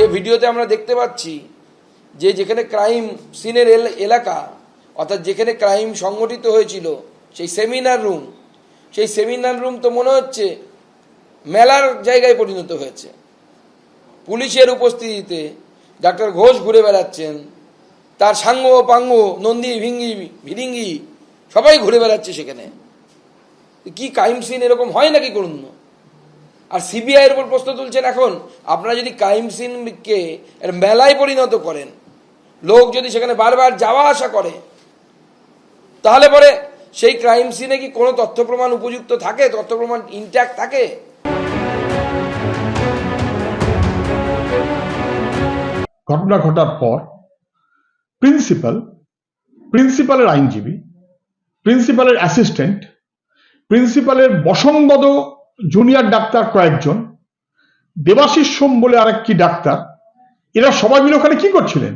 যে ভিডিওতে আমরা দেখতে পাচ্ছি যে যেখানে ক্রাইম সিনের এলাকা, অর্থাৎ যেখানে ক্রাইম সংগঠিত হয়েছিল, সেই সেমিনার রুম সেই সেমিনার রুম তো মনে হচ্ছে মেলার জায়গায় পরিণত হয়েছে। পুলিশের উপস্থিতিতে ডাক্তার ঘোষ ঘুরে বেড়াচ্ছেন, তার সাঙ্গ পাঙ্গ, নন্দী ভিঙ্গি, ভিরিঙ্গি সবাই ঘুরে বেড়াচ্ছে সেখানে। কি ক্রাইম সিন এরকম হয় নাকি করুন আর সিবিআই এর উপর প্রশ্ন তুলছেন এখন। আপনারা যদি ক্রাইম সিনকে মেলায় পরিণত করেন, লোক যদি সেখানে বারবার যাওয়া আসা করে, তাহলে পরে সেই ক্রাইম সিনে কি কোনো তথ্য প্রমাণ উপযুক্ত থাকে? তথ্য প্রমাণ ইনট্যাক্ট থাকে? ঘটনা ঘটার পর প্রিন্সিপাল প্রিন্সিপালের আইনজীবী প্রিন্সিপালের অ্যাসিস্ট্যান্ট প্রিন্সিপালের বসংবদ জুনিয়র ডাক্তার কয়েকজন, দেবাশিস সোম বলে আরেকটি ডাক্তার, এরা সবাই মিলে ওখানে কি করছিলেন?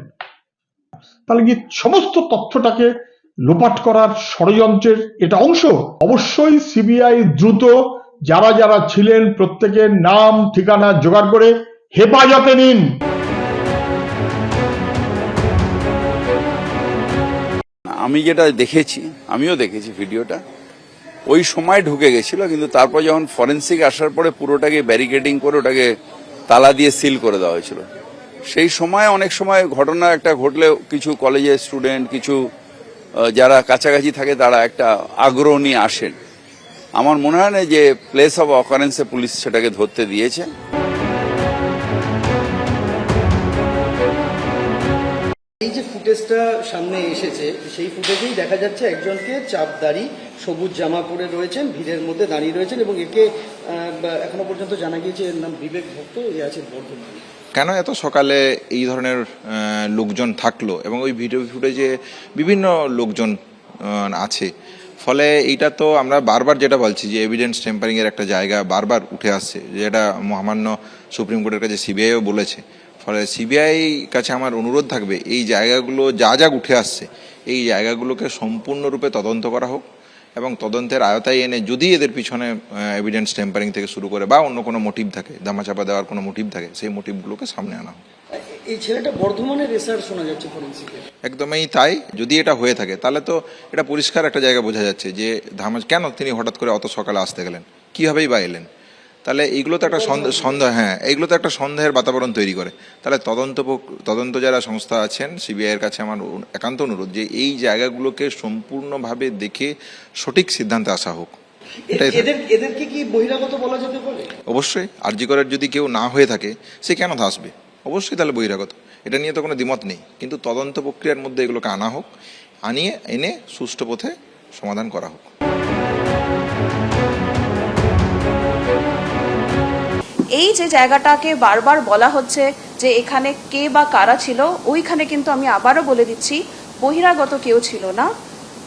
তাহলে কি সমস্ত তথ্যটাকে লোপাট করার ষড়যন্ত্রের এটা অংশ? অবশ্যই সিবিআই দ্রুত যারা যারা ছিলেন প্রত্যেকের নাম, ঠিকানা জোগাড় করে হেফাজতে নিন। আমি যেটা দেখেছি, আমিও দেখেছি ভিডিওটা। ওই সময় ঢুকে গেছিল, কিন্তু তারপর যখন ফরেন্সিক আসার পরে পুরোটাকে ব্যারিকেডিং করে ওটাকে তালা দিয়ে সিল করে দেওয়া হয়েছিল। সেই সময় অনেক সময় ঘটনা একটা ঘটলে কিছু কলেজের স্টুডেন্ট কিছু যারা কাছাকাছি থাকে তারা একটা আগ্রহ নিয়ে আসেন। আমার মনে হয় না যে প্লেস অফ অকারেন্সে পুলিশ সেটাকে ধরতে দিয়েছে। ফুটেজটা সামনে এসেছে। সেই ফুটেজেই দেখা যাচ্ছে একজনকে চাপ চাপদারি সবুজ জামা পরে রয়েছেন, ভিড়ের মধ্যে দাঁড়িয়ে রয়েছেন এবং একে এখনও পর্যন্ত জানা গিয়েছে এর নাম বিবেক ভক্ত, এ আছে বর্ধমান। কেন এত সকালে এই ধরনের লোকজন থাকল এবং ওই ভিডিও ফুটেজে বিভিন্ন লোকজন আছে? ফলে এইটা তো আমরা বারবার যেটা বলছি যে এভিডেন্স টেম্পারিংয়ের একটা জায়গা বারবার উঠে আসছে, যেটা মহামান্য সুপ্রিম কোর্টের কাছে সিবিআইও বলেছে। ফলে সিবিআই কাছে আমার অনুরোধ থাকবে এই জায়গাগুলো যা যা উঠে আসছে এই জায়গাগুলোকে সম্পূর্ণরূপে তদন্ত করা হোক এবং তদন্তের আয়তায় এনে যদি এদের পিছনে এভিডেন্স টেম্পারিং থেকে শুরু করে বা অন্য কোনো মোটিভ থাকে দামাচাপা দেওয়ার কোনো মোটিভ থাকে সেই মোটিভগুলোকে সামনে আনা হোক। এই ছেলেটা বর্ধমানের রেসার শোনা যাচ্ছে ফরেন্সিকে একদমই তাই যদি এটা হয়ে থাকে তাহলে তো এটা পরিষ্কার একটা জায়গা বোঝা যাচ্ছে যে ধামাজ কেন তিনি হঠাৎ করে অত সকালে আসতে গেলেন? কীভাবেই বা এলেন? তাহলে এইগুলো তো একটা সন্দেহ সন্দেহ হ্যাঁ এইগুলো তো একটা সন্দেহের বাতাবরণ তৈরি করে। তাহলে তদন্ত তদন্ত যারা সংস্থা আছেন সিবিআইয়ের কাছে আমার একান্ত অনুরোধ যে এই জায়গাগুলোকে সম্পূর্ণভাবে দেখে সঠিক সিদ্ধান্তে আসা হোক। এদেরকে কি বহিরাগত বলা যেতে পারে? অবশ্যই আরজি করার যদি কেউ না হয়ে থাকে সে কেন আসবে? অবশ্যই তাহলে বহিরাগত। এটা নিয়ে তো কোনো দ্বিমত নেই। কিন্তু তদন্ত প্রক্রিয়ার মধ্যে এগুলোকে আনা হোক আনিয়ে এনে সুষ্ঠু পথে সমাধান করা হোক। এই যে জায়গাটাকে বারবার বলা হচ্ছে যে এখানে কে বা কারা ছিল, ওইখানে কিন্তু আমি আবারও বলে দিচ্ছি, বহিরাগত কেউ ছিল না।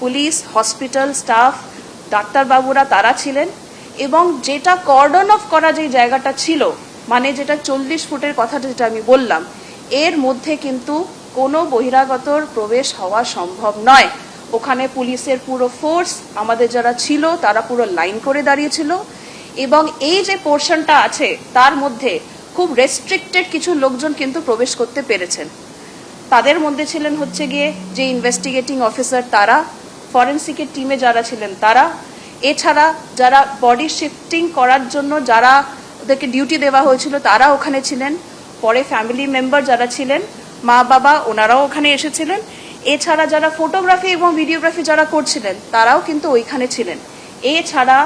পুলিশ, হসপিটাল, স্টাফ, ডাক্তারবাবুরা তারা ছিলেন এবং যেটা কর্ডন অফ করা যে জায়গাটা ছিল মানে যেটা চল্লিশ ফুটের কথাটা যেটা আমি বললাম, এর মধ্যে কিন্তু কোনো বহিরাগতর প্রবেশ হওয়া সম্ভব নয়। ওখানে পুলিশের পুরো ফোর্স আমাদের যারা ছিল তারা পুরো লাইন করে দাঁড়িয়েছিল। এবং এই যে পোর্শনটা আছে, তার মধ্যে খুব রেস্ট্রিক্টেড কিছু লোকজন কিন্তু প্রবেশ করতে পেরেছেন। তাদের মধ্যে ছিলেন হচ্ছে গিয়ে যে ইনভেস্টিগেটিং অফিসার তারা ফরেন্সিকের টিমে যারা ছিলেন তারা। এছাড়া যারা বডি শিফটিং করার জন্য যারা ওদেরকে ডিউটি দেওয়া হয়েছিল, তারা ওখানে ছিলেন। পরে ফ্যামিলি মেম্বার যারা ছিলেন, মা বাবা ওনারাও ওখানে এসেছিলেন। এছাড়া যারা ফটোগ্রাফি এবং ভিডিওগ্রাফি যারা করছিলেন, তারাও কিন্তু ওইখানে ছিলেন। এছাড়া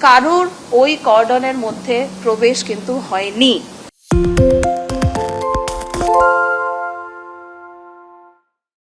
কারোর ওই কর্ডনের মধ্যে প্রবেশ কিন্তু হয়নি।